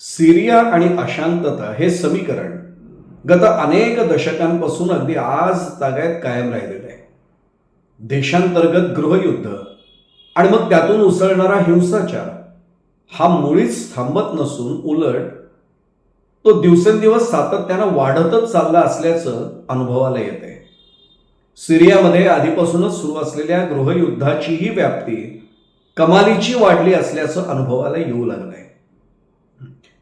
सिरिया आणि अशांतता हे समीकरण गत अनेक दशकांपासून अगदी आज तागायत कायम राहिलेलं आहे. देशांतर्गत गृहयुद्ध आणि मग त्यातून उसळणारा हिंसाचार हा मुळीच थांबत नसून उलट तो दिवसेंदिवस सातत्यानं वाढतच चालला असल्याचं अनुभवाला येते सिरियामध्ये आधीपासूनच सुरू असलेल्या गृहयुद्धाचीही व्याप्ती कमालीची वाढली असल्याचं अनुभवाला येऊ लागलंय.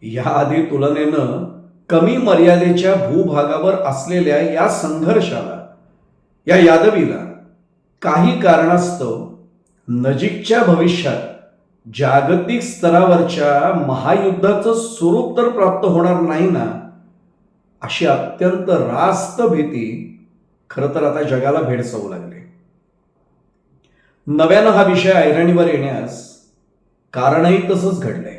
याआधी तुलनेनं कमी मर्यादेच्या भूभागावर असलेल्या या संघर्षाला या यादवीला काही कारणास्तव नजीकच्या भविष्यात जागतिक स्तरावरच्या महायुद्धाचं स्वरूप तर प्राप्त होणार नाही ना अशी अत्यंत रास्त भीती खरं तर आता जगाला भेडसावू लागली. नव्यानं हा विषय ऐरणीवर येण्यास कारणही तसंच घडलंय.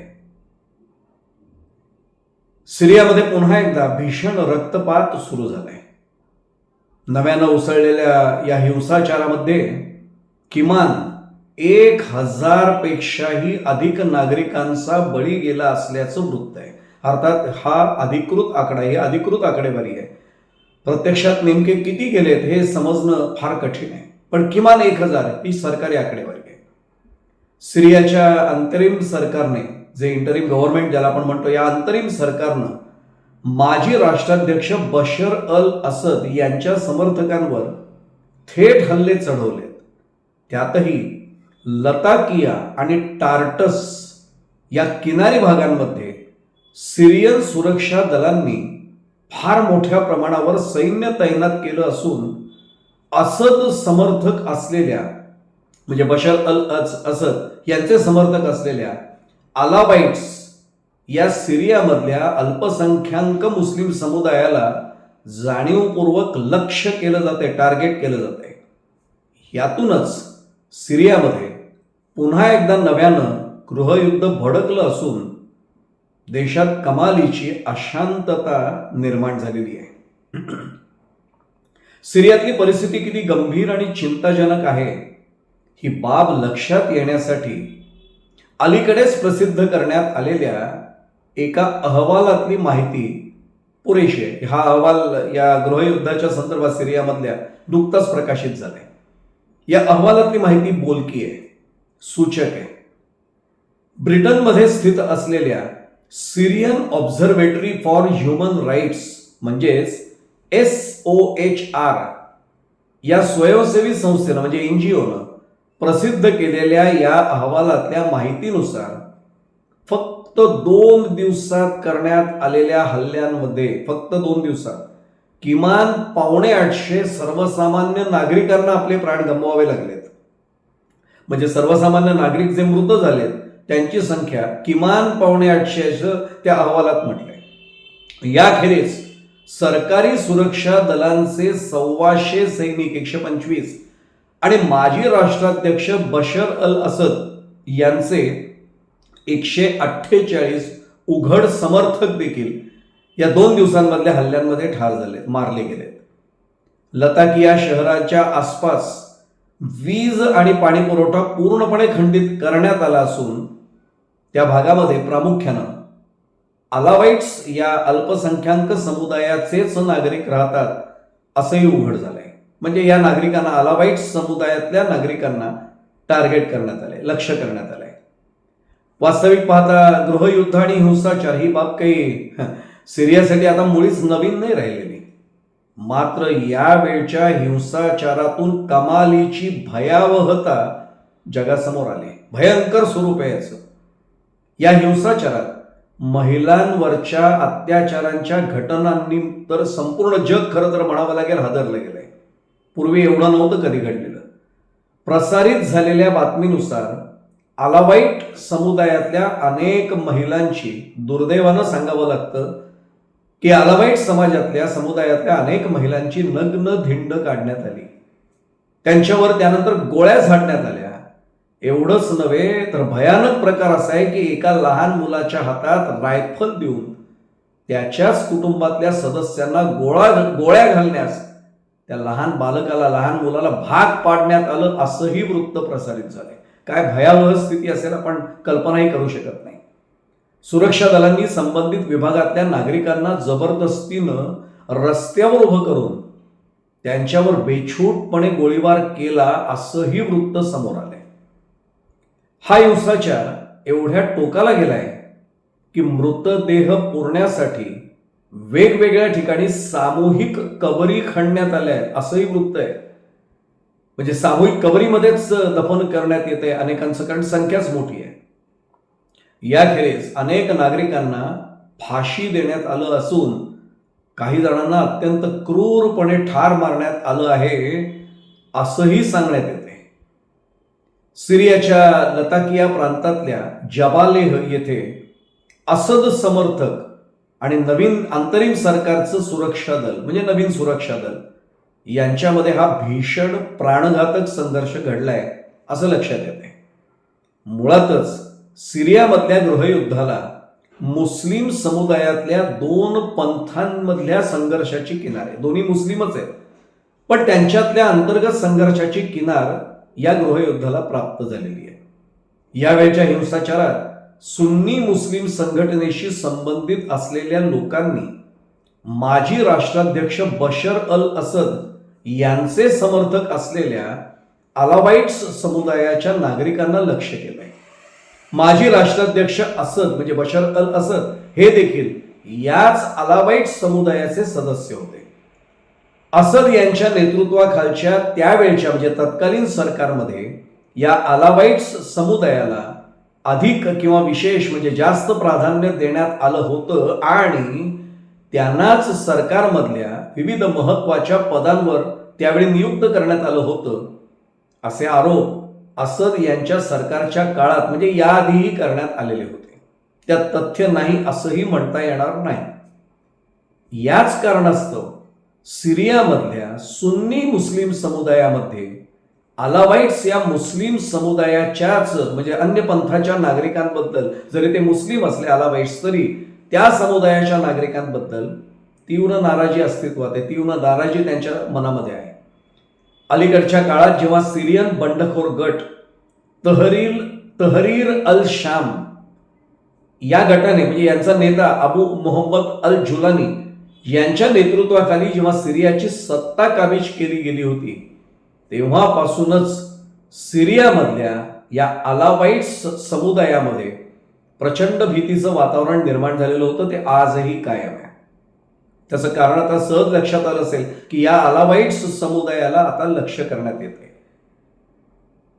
सिरियामध्ये पुन्हा एकदा भीषण रक्तपात सुरू झालाय. नव्यानं उसळलेल्या या हिंसाचारामध्ये किमान एक हजार पेक्षाही अधिक नागरिकांचा बळी गेला असल्याचं वृत्त आहे. अर्थात हा अधिकृत आकडा ही अधिकृत आकडेवारी आहे. प्रत्यक्षात नेमके किती गेलेत हे समजणं फार कठीण आहे. पण किमान एक हजार ही सरकारी आकडेवारी आहे. सिरियाच्या अंतरिम सरकारने जे इंटरिम गव्हर्नमेंट ज्याला आपण म्हणतो या अंतरिम सरकारनं माजी राष्ट्राध्यक्ष बशर अल असद यांच्या समर्थकांवर थेट हल्ले चढवलेत. त्यातही लताकिया आणि टार्टस या किनारी भागांमध्ये सिरियन सुरक्षा दलांनी फार मोठ्या प्रमाणावर सैन्य तैनात केलं असून असद समर्थक असलेल्या म्हणजे बशर अल अस- असद यांचे समर्थक असलेल्या अलाबाईट्स या सिरियामधल्या अल्पसंख्याक मुस्लिम समुदायाला जाणीवपूर्वक लक्ष केलं जाते टार्गेट केलं जाते यातूनच सिरियामध्ये पुन्हा एकदा नव्यानं गृहयुद्ध भडकलं असून देशात कमालीची अशांतता निर्माण झालेली आहे. सिरियातली परिस्थिती किती गंभीर आणि चिंताजनक आहे ही बाब लक्षात येण्यासाठी अलीकडेच प्रसिद्ध करण्यात आलेल्या एका अहवालातली माहिती पुरेशी आहे. हा अहवाल या गृहयुद्धाच्या संदर्भात सिरियामधल्या नुकताच प्रकाशित झालाय. या अहवालातली माहिती बोलकी आहे सूचक आहे. ब्रिटनमध्ये स्थित असलेल्या Syrian observatory for human rights म्हणजेच एस ओ एच आर या स्वयंसेवी संस्थेनं म्हणजे एनजीओनं प्रसिद्ध केलेल्या या अहवालातल्या माहितीनुसार फक्त दोन दिवसात करण्यात आलेल्या हल्ल्यांमध्ये फक्त दोन दिवसात किमान पावणे आठशे सर्वसामान्य नागरिकांना आपले प्राण गमवावे लागलेत. म्हणजे सर्वसामान्य नागरिक जे मृत झालेत त्यांची संख्या किमान पावणे आठशे असं त्या अहवालात म्हटलंय. याखेरीज सरकारी सुरक्षा दलांचे सव्वाशे सैनिक एकशे पंचवीस आणि माजी राष्ट्राध्यक्ष बशर अल असद यांचे एकशे अठ्ठेचाळीस उघड समर्थक देखील या दोन दिवसांमधल्या हल्ल्यांमध्ये ठार झालेत मारले गेलेत लताकिया शहराच्या आसपास वीज आणि पाणी पुरवठा पूर्णपणे खंडित करण्यात आला असून त्या भागामध्ये प्रामुख्यानं अलावाईट्स या अल्पसंख्याक समुदायाचेच नागरिक राहतात असंही उघड झालंय. म्हणजे या नागरिकांना आलावाईट समुदायातल्या नागरिकांना टार्गेट करण्यात आले लक्ष करण्यात आलंय. वास्तविक पाहता गृहयुद्ध आणि हिंसाचार ही बाब काही सिरियासाठी आता मुळीच नवीन नाही राहिलेली. मात्र या वेळच्या हिंसाचारातून कमालीची भयावहता जगासमोर आली. भयंकर स्वरूप आहे याचं. या हिंसाचारात महिलांवरच्या अत्याचारांच्या घटनांनी तर संपूर्ण जग खरं तर म्हणावं लागेल हादरलं गेलं पूर्वी एवढं नव्हतं कधी घडलेलं. प्रसारित झालेल्या बातमीनुसार आलावाईट समुदायातल्या अनेक महिलांची दुर्दैवानं सांगावं लागतं की आलावाईट समाजातल्या समुदायातल्या अनेक महिलांची नग्न धिंड काढण्यात आली. त्यांच्यावर त्यानंतर गोळ्या झाडण्यात आल्या. एवढंच नव्हे तर भयानक प्रकार असा आहे की एका लहान मुलाच्या हातात रायफल देऊन त्याच्याच कुटुंबातल्या सदस्यांना गोळा गोळ्या घालण्यास त्या लहान बालकाला लहान मुलाला भाग पाडण्यात आलं असंही वृत्त प्रसारित झालंय. काय भयावह स्थिती असेल आपण कल्पनाही करू शकत नाही. सुरक्षा दलांनी संबंधित विभागातल्या नागरिकांना जबरदस्तीनं रस्त्यावर उभं करून त्यांच्यावर बेछूटपणे गोळीबार केला असंही वृत्त समोर आलंय. हा हिंसाचार एवढ्या टोकाला गेलाय की मृतदेह पुरण्यासाठी वेगवेगळ्या ठिकाणी सामूहिक कबरी खणण्यात आल्या आहेत. असंही वृत्त आहे. म्हणजे सामूहिक कबरीमध्येच दफन करण्यात येते अनेकांचं कारण संख्याच मोठी आहे. याखेरीज अनेक नागरिकांना फाशी देण्यात आलं असून काही जणांना अत्यंत क्रूरपणे ठार मारण्यात आलं आहे असंही सांगण्यात येते सिरियाच्या लताकिया प्रांतातल्या जबालेह येथे असद समर्थक आणि नवीन अंतरिम सरकारचं सुरक्षा दल म्हणजे नवीन सुरक्षा दल यांच्यामध्ये हा भीषण प्राणघातक संघर्ष घडलाय असं लक्षात येते मुळातच सिरियामधल्या गृहयुद्धाला मुस्लिम समुदायातल्या दोन पंथांमधल्या संघर्षाची किनार आहे. दोन्ही मुस्लिमच आहेत. पण त्यांच्यातल्या अंतर्गत संघर्षाची किनार या गृहयुद्धाला प्राप्त झालेली आहे. यावेळच्या हिंसाचारात सुन्नी मुस्लिम संघटनेशी संबंधित असलेल्या लोकांनी माजी राष्ट्राध्यक्ष बशर अल असद यांचे समर्थक असलेल्या अलावाईट्स समुदायाच्या नागरिकांना लक्ष केलंय. माजी राष्ट्राध्यक्ष असद म्हणजे बशर अल असद हे देखील याच अलावाईट समुदायाचे सदस्य होते. असद यांच्या नेतृत्वाखालच्या त्यावेळच्या म्हणजे तत्कालीन सरकारमध्ये या अलावाईट्स समुदायाला अधिक किंवा विशेष म्हणजे जास्त प्राधान्य देण्यात आलं होतं आणि त्यांनाच सरकारमधल्या विविध महत्त्वाच्या पदांवर त्यावेळी नियुक्त करण्यात आलं होतं. असे आरोप असद यांच्या सरकारच्या काळात म्हणजे याआधीही करण्यात आलेले होते. त्यात तथ्य नाही असंही म्हणता येणार नाही. याच कारणास्तव सिरियामधल्या सुन्नी मुस्लिम समुदायामध्ये अलावाईट्स या मुस्लिम समुदायाच्याच म्हणजे अन्य पंथाच्या नागरिकांबद्दल जरी ते मुस्लिम असले अलावाईट्स तरी त्या समुदायाच्या नागरिकांबद्दल तीव्र नाराजी अस्तित्वात आहे तीव्र नाराजी त्यांच्या मनामध्ये आहे. अलीकडच्या काळात जेव्हा सिरियन बंडखोर गट तहरील तहरीर अल शाम या गटाने म्हणजे यांचा नेता अबू मोहम्मद अल जुलानी यांच्या नेतृत्वाखाली जेव्हा सिरियाची सत्ता काबीज केली गेली होती तेव्हापासूनच सिरियामधल्या या अलावाईट समुदायामध्ये प्रचंड भीतीचं वातावरण निर्माण झालेलं होतं ते आजही कायम आहे. त्याचं कारण आता सहज लक्षात आलं असेल की या अलावाईट समुदायाला आता लक्ष करण्यात येते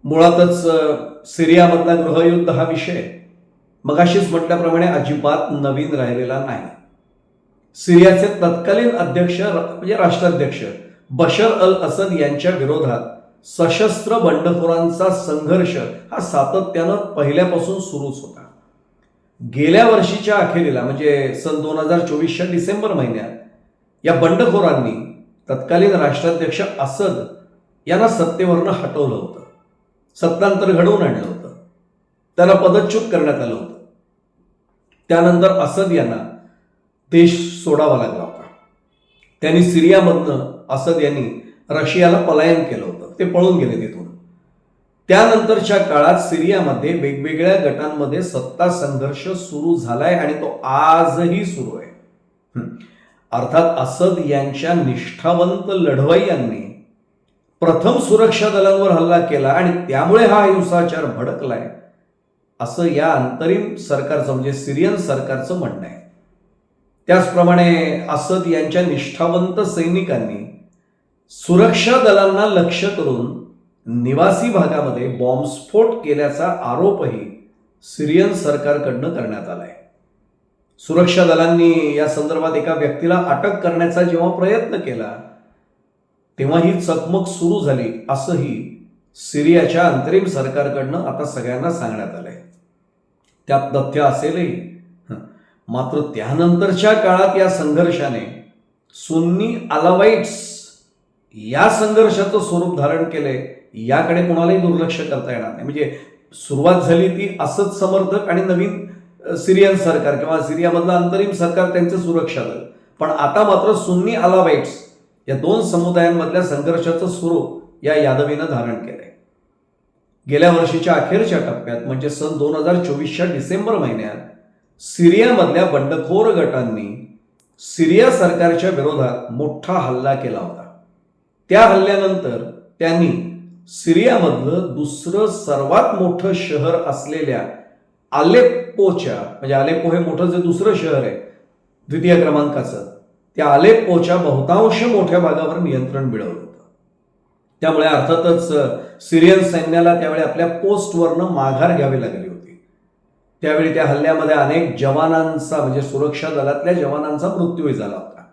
मुळातच सिरियामधला गृहयुद्ध हा विषय मगाशीच म्हटल्याप्रमाणे अजिबात नवीन राहिलेला नाही. सिरियाचे तत्कालीन अध्यक्ष म्हणजे राष्ट्राध्यक्ष बशर अल असद यांच्या विरोधात सशस्त्र बंडखोरांचा संघर्ष हा सातत्यानं पहिल्यापासून सुरूच होता. गेल्या वर्षीच्या अखेरीला म्हणजे सन दोन हजार चोवीसच्या डिसेंबर महिन्यात या बंडखोरांनी तत्कालीन राष्ट्राध्यक्ष असद यांना सत्तेवरनं हटवलं होतं. सत्तांतर घडवून आणलं होतं. त्यांना पदच्युत करण्यात आलं होतं. त्यानंतर असद यांना देश सोडावा लागला होता. त्यांनी सिरियामधनं असद यांनी रशियाला पलायन केलं होतं. ते पळून गेले तिथून. त्यानंतरच्या काळात सिरियामध्ये वेगवेगळ्या गटांमध्ये सत्ता संघर्ष सुरू झालाय आणि तो आजही सुरू आहे. अर्थात असद यांच्या निष्ठावंत लढवाईयांनी प्रथम सुरक्षा दलांवर हल्ला केला आणि त्यामुळे हा हिंसाचार भडकलाय असं या अंतरिम सरकारचं म्हणजे सिरियन सरकारचं म्हणणं आहे. त्याचप्रमाणे असद यांच्या निष्ठावंत सैनिकांनी सुरक्षा दलांना लक्ष करून निवासी भागामध्ये बॉम्बस्फोट केल्याचा आरोपही सिरियन सरकारकडनं करण्यात आलाय. सुरक्षा दलांनी या संदर्भात एका व्यक्तीला अटक करण्याचा जेव्हा प्रयत्न केला तेव्हा ही चकमक सुरू झाली असंही सिरियाच्या अंतरिम सरकारकडनं आता सगळ्यांना सांगण्यात आलंय. त्यात तथ्य असेलही मात्र त्यानंतरच्या काळात या संघर्षाने सुन्नी अलावाईट्स या संघर्षाचं स्वरूप धारण केलंय याकडे कोणालाही दुर्लक्ष करता येणार नाही. म्हणजे सुरुवात झाली ती असंच समर्थक आणि नवीन सिरियन सरकार किंवा सिरियामधलं अंतरिम सरकार त्यांचं सुरक्षा दल. पण आता मात्र सुन्नी अलावाईट्स या दोन समुदायांमधल्या संघर्षाचं स्वरूप या यादवीनं धारण केलंय. गेल्या वर्षीच्या अखेरच्या टप्प्यात म्हणजे सन दोन हजार चोवीसच्या डिसेंबर महिन्यात सिरियामधल्या बंडखोर गटांनी सिरिया सरकारच्या विरोधात मोठा हल्ला केला होता. त्या हल्ल्यानंतर त्यांनी सिरियामधलं दुसरं सर्वात मोठं शहर असलेल्या आलेप्पोच्या म्हणजे आलेप्पो हे मोठं जे दुसरं शहर आहे द्वितीय क्रमांकाचं त्या आलेप्पोच्या बहुतांश मोठ्या भागावर नियंत्रण मिळवलं होतं. त्यामुळे अर्थातच सिरियन सैन्याला त्यावेळी आपल्या पोस्टवरनं माघार घ्यावी लागली होती. त्यावेळी त्या हल्ल्यामध्ये अनेक जवानांचा म्हणजे सुरक्षा दलातल्या जवानांचा मृत्यूही झाला होता.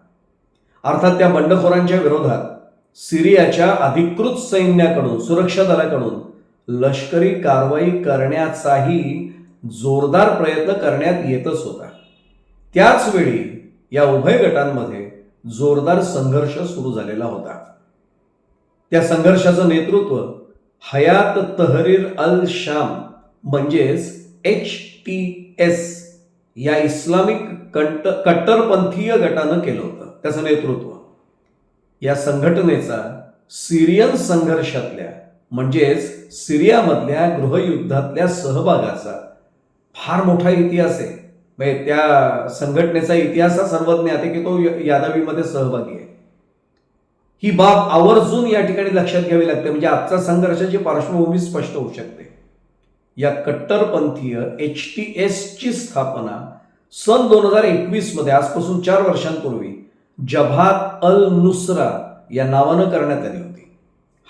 अर्थात त्या बंडखोरांच्या विरोधात सिरियाच्या अधिकृत सैन्याकडून सुरक्षा दलाकडून लष्करी कारवाई करण्याचाही जोरदार प्रयत्न करण्यात येतच होता. त्याच वेळी या उभय गटांमध्ये जोरदार संघर्ष सुरू झालेला होता. त्या संघर्षाचं नेतृत्व हयात तहरीर अल शाम म्हणजेच एच टी एस या इस्लामिक कंट कट्टरपंथीय गटानं केलं होतं. त्याचं नेतृत्व या संघटनेचा सिरियन संघर्षातल्या म्हणजेच सिरियामधल्या गृहयुद्धातल्या सहभागाचा फार मोठा इतिहास आहे. म्हणजे त्या संघटनेचा इतिहास हा सर्वज्ञ आहे की तो यादावीमध्ये यादवीमध्ये सहभागी आहे. ही बाब आवर्जून या ठिकाणी लक्षात घ्यावी लागते. म्हणजे आजचा संघर्षाची पार्श्वभूमी स्पष्ट होऊ शकते. या कट्टरपंथीय एच टी एसची स्थापना सन दोन हजार एकवीसमध्ये आजपासून चार वर्षांपूर्वी जभात अल नुसरा या नावानं करण्यात आली होती.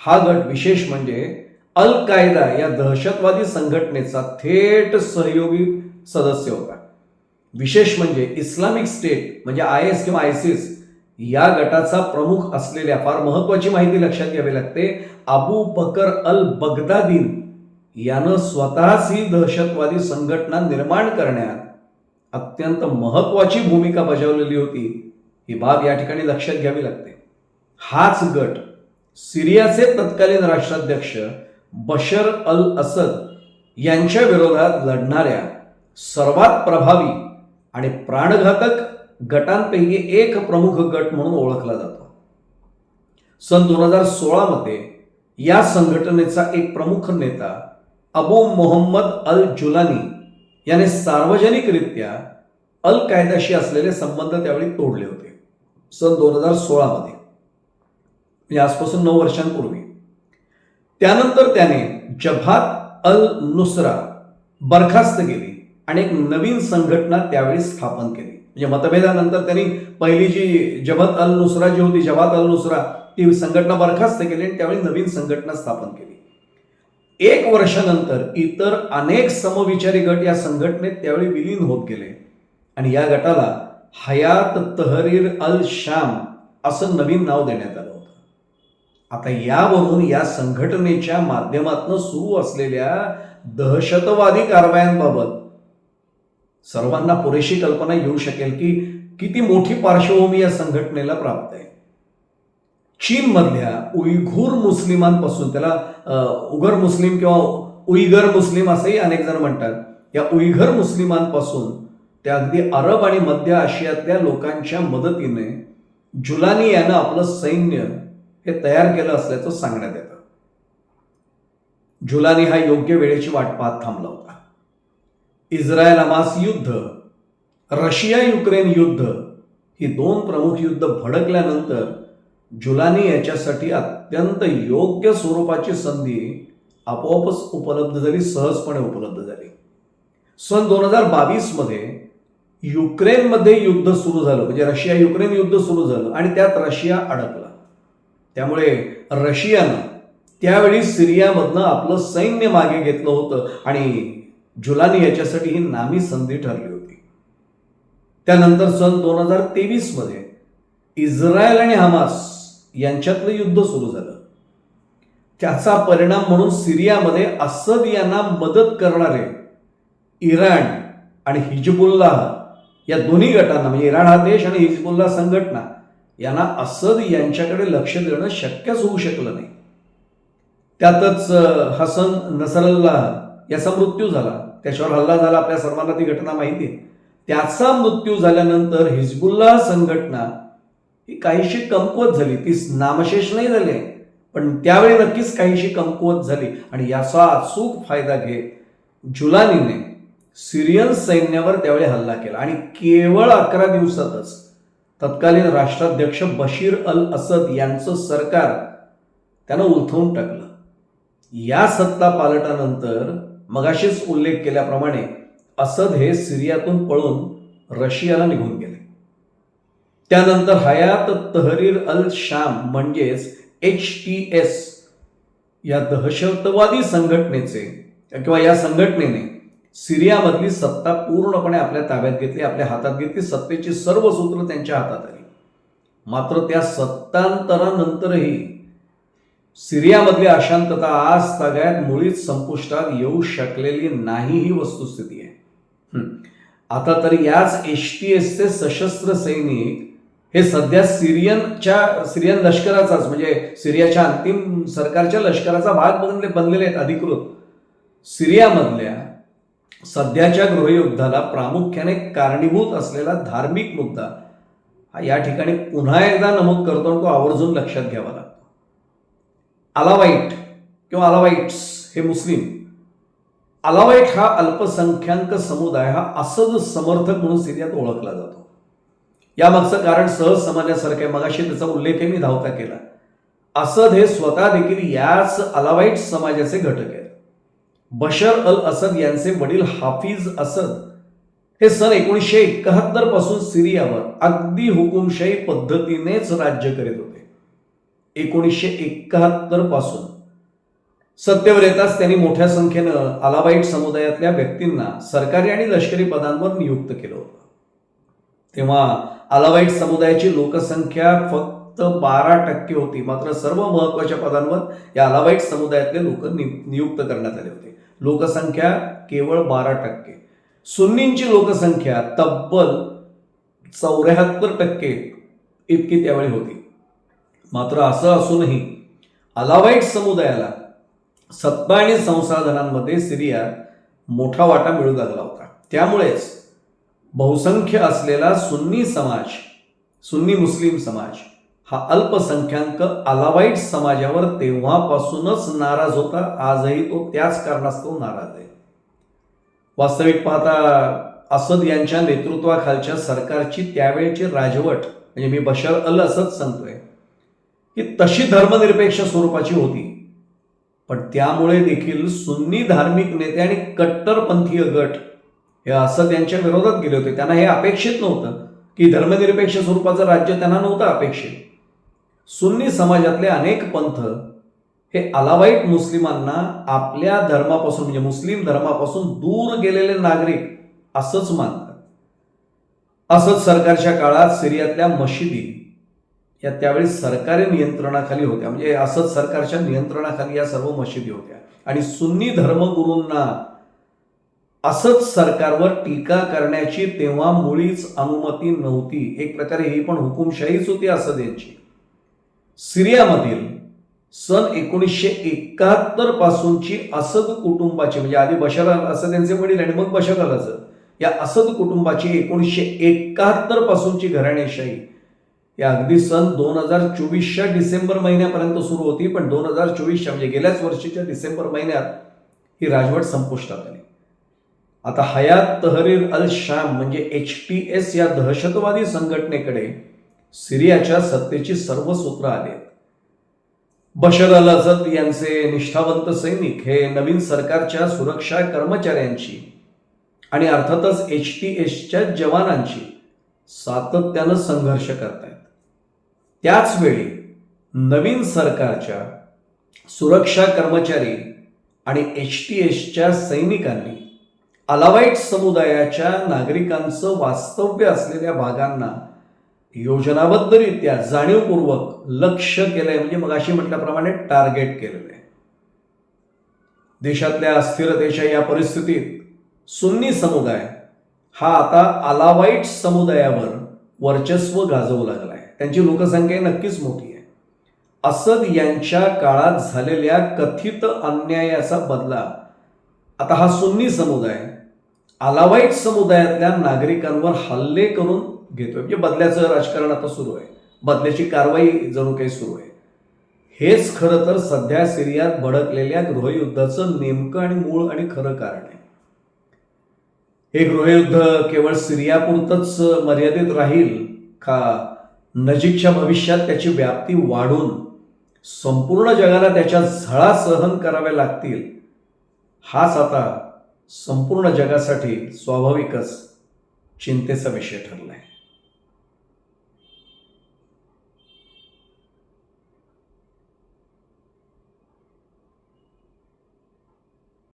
हा गट विशेष म्हणजे अल कायदा या दहशतवादी संघटनेचा थेट सहयोगी सदस्य होता. विशेष म्हणजे इस्लामिक स्टेट म्हणजे आय एस किंवा आयसिस या गटाचा प्रमुख असलेल्या फार महत्वाची माहिती लक्षात घ्यावी लागते. अबू बकर अल बगदादीन यानं स्वतःच ही दहशतवादी संघटना निर्माण करण्यात अत्यंत महत्वाची भूमिका बजावलेली होती. ही बाब या ठिकाणी लक्षात घ्यावी लागते. हाच गट सिरियाचे तत्कालीन राष्ट्राध्यक्ष बशर अल असद यांच्या विरोधात लढणाऱ्या सर्वात प्रभावी आणि प्राणघातक गटांपैकी एक प्रमुख गट म्हणून ओळखला जातो. सन दोन हजार सोळामध्ये या संघटनेचा एक प्रमुख नेता अबू मोहम्मद अल जुलानी याने सार्वजनिकरित्या अल कायदाशी असलेले संबंध त्यावेळी तोडले होते. सन दोन हजार सोळामध्ये. म्हणजे आजपासून नऊ वर्षांपूर्वी. त्यानंतर त्याने जभात अल नुसरा बरखास्त केली आणि एक नवीन संघटना त्यावेळी स्थापन केली. म्हणजे मतभेदानंतर त्यांनी पहिली जी जबत अल नुसरा जी होती जबात अल नुसरा ती संघटना बरखास्त केली आणि त्यावेळी नवीन संघटना स्थापन केली. एक वर्षानंतर इतर अनेक समविचारी गट या संघटनेत त्यावेळी विलीन होत गेले. आणि या गटाला हयात तहरीर अल शाम असं नवीन नाव देण्यात आलं होतं. आता यावरून या संघटनेच्या माध्यमातून सुरू असलेल्या दहशतवादी कारवायांबाबत सर्वांना पुरेशी कल्पना येऊ शकेल की किती मोठी पार्श्वभूमी या संघटनेला प्राप्त आहे. चीनमधल्या उईघूर मुस्लिमांपासून त्याला उगर मुस्लिम किंवा उईगर मुस्लिम असंही अनेक जण म्हणतात या उईघर मुस्लिमांपासून त्या अगदी अरब आणि मध्य आशियातल्या लोकांच्या मदतीने जुलानी यानं आपलं सैन्य हे तयार केलं असल्याचं सांगण्यात येतं. जुलानी हा योग्य वेळेची वाट पाहत थांबला होता. इस्रायल हमास युद्ध रशिया युक्रेन युद्ध ही दोन प्रमुख युद्ध भडकल्यानंतर जुलानी याच्यासाठी अत्यंत योग्य स्वरूपाची संधी आपोआपच उपलब्ध झाली सहजपणे उपलब्ध झाली. सन दोन हजार बावीसमध्ये युक्रेनमध्ये युद्ध सुरू झालं. म्हणजे रशिया युक्रेन युद्ध सुरू झालं आणि त्यात रशिया अडकला. त्यामुळे रशियानं त्यावेळी सिरियामधनं आपलं सैन्य मागे घेतलं होतं आणि जुलानी याच्यासाठी ही नामी संधी ठरली होती. त्यानंतर सन दोन हजार तेवीसमध्ये इस्रायल आणि हमास यांच्यातलं युद्ध सुरू झालं. त्याचा परिणाम म्हणून सिरियामध्ये असद यांना मदत करणारे इराण आणि हिजबुल्लाह या दोन्ही गटांना म्हणजे इराण हा देश आणि हिजबुल्ला संघटना यांना असद यांच्याकडे लक्ष देणं शक्यच होऊ शकलं नाही. त्यातच हसन नसरल्ला याचा मृत्यू झाला. त्याच्यावर हल्ला झाला आपल्या सर्वांना ती घटना माहिती आहे. त्याचा मृत्यू झाल्यानंतर हिजबुल्लाह संघटना ही काहीशी कमकुवत झाली. ती नामशेष नाही झाली पण त्यावेळी नक्कीच काहीशी कमकुवत झाली. आणि याचा अचूक फायदा घेत जुलानीने सिरियन सैन्यावर त्यावेळी हल्ला केला. आणि केवळ अकरा दिवसातच तत्कालीन राष्ट्राध्यक्ष बशीर अल असद यांचं सरकार त्यानं उलथवून टाकलं. या सत्ता पालटानंतर मगाशीच उल्लेख केल्याप्रमाणे असद हे सिरियातून पळून रशियाला निघून गेले. त्यानंतर हयात तहरीर अल शाम म्हणजेच एच टी एस या दहशतवादी संघटनेचे किंवा या संघटनेने सिरियामधली सत्ता पूर्णपणे आपल्या ताब्यात घेतली आपल्या हातात घेतली. सत्तेची सर्व सूत्र त्यांच्या हातात आली. मात्र त्या सत्तांतरानंतरही सिरियामधली अशांतता आज सगळ्यात मुळीच संपुष्टात येऊ शकलेली नाही ही वस्तुस्थिती आहे. आता तर याच एच टी एसचे सशस्त्र सैनिक हे सध्या सिरियनच्या सिरियन लष्कराचाच म्हणजे सिरियाच्या अंतिम सरकारच्या लष्कराचा भाग बनले बनलेले आहेत अधिकृत. सिरियामधल्या सध्याच्या गृहयुद्धाला प्रामुख्याने कारणीभूत असलेला धार्मिक मुद्दा हा या ठिकाणी पुन्हा एकदा नमूद करतो आणि तो आवर्जून लक्षात घ्यावा लागतो. अलावाईट किंवा अलावाईट्स हे मुस्लिम. अलावाईट हा अल्पसंख्याक समुदाय हा असद समर्थक म्हणून सिरियात ओळखला जातो. यामागचं कारण सहज समाजासारखं आहे. मगाशी त्याचा उल्लेखही मी धावता केला. असद हे स्वतः देखील याच अलावाईट समाजाचे घटक आहेत. बशर अल असद यांचे वडील हाफिज असद हे सन एकोणीसशे एकाहत्तरपासून सिरियावर अगदी हुकुमशाही पद्धतीनेच राज्य करीत होते. एकोणीसशे एकाहत्तरपासून. सत्तेवर येताच त्यांनी मोठ्या संख्येनं अलाबाईट समुदायातल्या व्यक्तींना सरकारी आणि लष्करी पदांवर नियुक्त केलं होतं. तेव्हा अलावाईट समुदायाची लोकसंख्या फक्त बारा टक्के होती. मात्र सर्व महत्त्वाच्या पदांवर या अलावाईट समुदायातले लोक नियुक्त करण्यात आले होते. लोकसंख्या केवळ बारा टक्के. सुन्नींची लोकसंख्या तब्बल चौऱ्याहत्तर टक्के इतकी त्यावेळी होती. मात्र असं असूनही अलावाईट समुदायाला सत्ता आणि संसाधनांमध्ये सिरियात मोठा वाटा मिळू लागला होता. त्यामुळेच बहुसंख्य असलेला सुन्नी समाज सुन्नी मुस्लिम समाज हा अल्पसंख्याक अलावाईट समाजावर तेव्हापासूनच नाराज होता आजही तो त्याच कारणास्तव नाराज आहे. वास्तविक पाहता असद यांच्या नेतृत्वाखालच्या सरकारची त्यावेळची राजवट म्हणजे मी बशर अल असद सांगतोय ही तशी धर्मनिरपेक्ष स्वरूपाची होती. पण त्यामुळे देखील सुन्नी धार्मिक नेते आणि कट्टरपंथीय गट हे असद यांच्या विरोधात गेले होते. त्यांना हे अपेक्षित नव्हतं की धर्मनिरपेक्ष स्वरूपाचं राज्य त्यांना नव्हतं अपेक्षित. सुन्नी समाजातले अनेक पंथ हे अलावाईट मुस्लिमांना आपल्या धर्मापासून म्हणजे मुस्लिम धर्मापासून दूर गेलेले नागरिक असंच मानतात. असंच सरकारच्या काळात सिरियातल्या मशिदी या त्यावेळी सरकारी नियंत्रणाखाली होत्या. म्हणजे असंच सरकारच्या नियंत्रणाखाली या सर्व मशिदी होत्या. आणि सुन्नी धर्मगुरूंना असंच सरकारवर टीका करण्याची तेव्हा मुळीच अनुमती नव्हती. एक प्रकारे ही पण हुकुमशाहीच होती असं त्यांची. सिरियामधील सन एकोणीसशे एकाहत्तर पासूनची असद कुटुंबाची म्हणजे आधी बशार अल असद यांचे वडील आणि मग बशार अल या असद कुटुंबाची एकोणीसशे एकाहत्तर पासूनची घराणेशाही. या अगदी सन दोन हजार चोवीसच्या डिसेंबर महिन्यापर्यंत सुरू होती पण दोन हजार चोवीसच्या म्हणजे गेल्याच वर्षीच्या डिसेंबर महिन्यात ही राजवट संपुष्टात आली. आता हयात तहरीर अल शाम म्हणजे एच टी एस या दहशतवादी संघटनेकडे सिरियाच्या सत्तेची सर्व सूत्र आली. आहेत बशर अल असद यांचे निष्ठावंत सैनिक हे नवीन सरकारच्या सुरक्षा कर्मचाऱ्यांची आणि अर्थातच एच टी एसच्या जवानांची सातत्यानं संघर्ष करतायत. त्याच वेळी नवीन सरकारच्या सुरक्षा कर्मचारी आणि एच टी एसच्या सैनिकांनी अलावाईट समुदायाच्या नागरिकांचं वास्तव्य असलेल्या भागांना योजनाबद्धरित्या जाणीवपूर्वक लक्ष केलंय. म्हणजे मग अशी म्हटल्याप्रमाणे टार्गेट केलेलं आहे. देशातल्या अस्थिरतेच्या या परिस्थितीत सुन्नी समुदाय हा आता अलावाईट समुदायावर वर्चस्व गाजवू लागलाय. त्यांची लोकसंख्या नक्कीच मोठी आहे. असद यांच्या काळात झालेल्या कथित अन्यायाचा बदला आता हा सुन्नी समुदाय अलावाईट समुदायातल्या नागरिकांवर हल्ले करून घेतोय. म्हणजे बदल्याचं राजकारण आता सुरू आहे. बदल्याची कारवाई जणू काही सुरू आहे. हेच खरं तर सध्या सिरियात भडकलेल्या गृहयुद्धाचं नेमकं आणि मूळ आणि खरं कारण आहे. हे गृहयुद्ध केवळ सिरियापुरतच मर्यादित राहील का? नजीकच्या भविष्यात त्याची व्याप्ती वाढून संपूर्ण जगाला त्याच्या झळा सहन कराव्या लागतील? हाच आता संपूर्ण जगासाठी स्वाभाविकच चिंतेचा विषय ठरला आहे